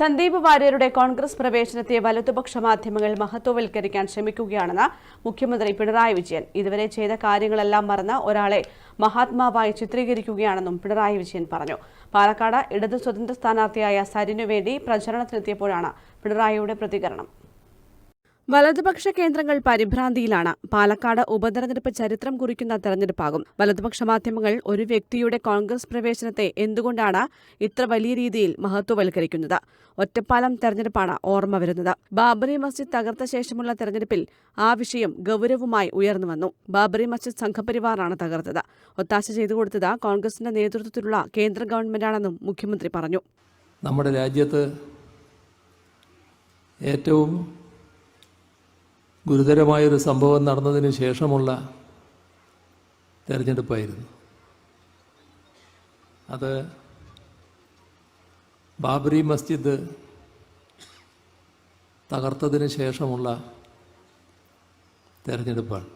സന്ദീപ് വാര്യരുടെ കോൺഗ്രസ് പ്രവേശനത്തെ വലതുപക്ഷ മാധ്യമങ്ങൾ മഹത്വവൽക്കരിക്കാൻ ശ്രമിക്കുകയാണെന്ന് മുഖ്യമന്ത്രി പിണറായി വിജയൻ. ഇതുവരെ ചെയ്ത കാര്യങ്ങളെല്ലാം മറന്ന് ഒരാളെ മഹാത്മാവായി ചിത്രീകരിക്കുകയാണെന്നും പിണറായി വിജയൻ പറഞ്ഞു. പാലക്കാട് ഇടതു സ്വതന്ത്ര സ്ഥാനാർത്ഥിയായ സരിനു വേണ്ടി പ്രചരണത്തിനെത്തിയപ്പോഴാണ് പിണറായിയുടെ പ്രതികരണം. വലതുപക്ഷ കേന്ദ്രങ്ങൾ പരിഭ്രാന്തിയിലാണ്. പാലക്കാട് ഉപതെരഞ്ഞെടുപ്പ് ചരിത്രം കുറിക്കുന്ന തെരഞ്ഞെടുപ്പാകും. വലതുപക്ഷ മാധ്യമങ്ങൾ ഒരു വ്യക്തിയുടെ കോൺഗ്രസ് പ്രവേശനത്തെ എന്തുകൊണ്ടാണ് ഇത്ര വലിയ രീതിയിൽ മഹത്വവൽക്കരിക്കുന്നത്? ഒറ്റപ്പാലം തെരഞ്ഞെടുപ്പാണ് ഓർമ്മ വരുന്നത്. ബാബറി മസ്ജിദ് തകർത്ത ശേഷമുള്ള തെരഞ്ഞെടുപ്പിൽ ആ വിഷയം ഗൗരവമായി ഉയർന്നുവന്നു ബാബറി മസ്ജിദ് സംഘപരിവാറാണ് തകർത്തത്. ഒത്താശ ചെയ്തു കൊടുത്തത് കോൺഗ്രസിന്റെ നേതൃത്വത്തിലുള്ള കേന്ദ്ര ഗവൺമെന്റാണെന്നും മുഖ്യമന്ത്രി പറഞ്ഞു. നമ്മുടെ രാജ്യത്ത് ഏറ്റവും ഗുരുതരമായൊരു സംഭവം നടന്നതിന് ശേഷമുള്ള തെരഞ്ഞെടുപ്പായിരുന്നു. അത് ബാബറി മസ്ജിദ് തകർത്തതിന് ശേഷമുള്ള തിരഞ്ഞെടുപ്പാണ്.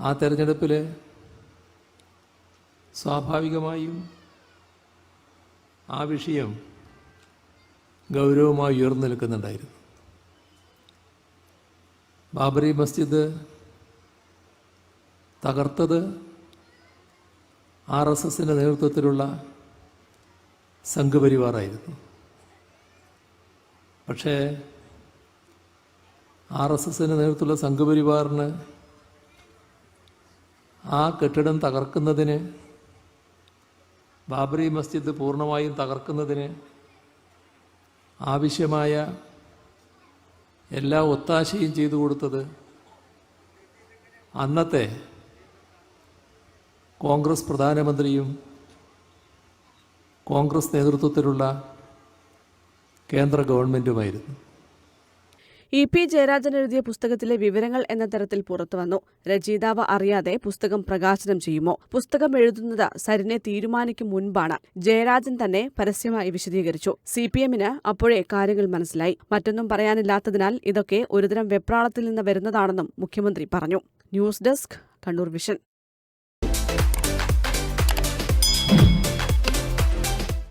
ആ തെരഞ്ഞെടുപ്പിൽ സ്വാഭാവികമായും ആ വിഷയം ഗൗരവമായി ഉയർന്നു നിൽക്കുന്നുണ്ടായിരുന്നു. ബാബറി മസ്ജിദ് തകർത്തത് ആർ എസ് എസിന്റെ നേതൃത്വത്തിലുള്ള സംഘപരിവാറായിരുന്നു. പക്ഷേ ആർ എസ് എസിന്റെ നേതൃത്വത്തിലുള്ള സംഘപരിവാറിന് ആ കെട്ടിടം തകർക്കുന്നതിന് ബാബറി മസ്ജിദ് പൂർണമായും തകർക്കുന്നതിന് ആവശ്യമായ എല്ലാ ഒത്താശയും ചെയ്തു കൊടുത്തത് അന്നത്തെ കോൺഗ്രസ് പ്രധാനമന്ത്രിയും കോൺഗ്രസ് നേതൃത്വത്തിലുള്ള കേന്ദ്ര ഗവൺമെന്റുമായിരുന്നു ഇ പി ജയരാജൻ എഴുതിയ പുസ്തകത്തിലെ വിവരങ്ങൾ എന്ന തരത്തിൽ പുറത്തുവന്നു രചയിതാവ് അറിയാതെ പുസ്തകം പ്രകാശനം ചെയ്യുമോ? പുസ്തകം എഴുതുന്നത് സരിനെ തീരുമാനിക്കും മുൻപാണ്. ജയരാജൻ തന്നെ പരസ്യമായി വിശദീകരിച്ചു. സി പി എമ്മിന് അപ്പോഴേ കാര്യങ്ങൾ മനസ്സിലായി. മറ്റൊന്നും പറയാനില്ലാത്തതിനാൽ ഇതൊക്കെ ഒരുതരം വെപ്രാളത്തിൽ നിന്ന് വരുന്നതാണെന്നും മുഖ്യമന്ത്രി പറഞ്ഞു. News desk Kannur vision.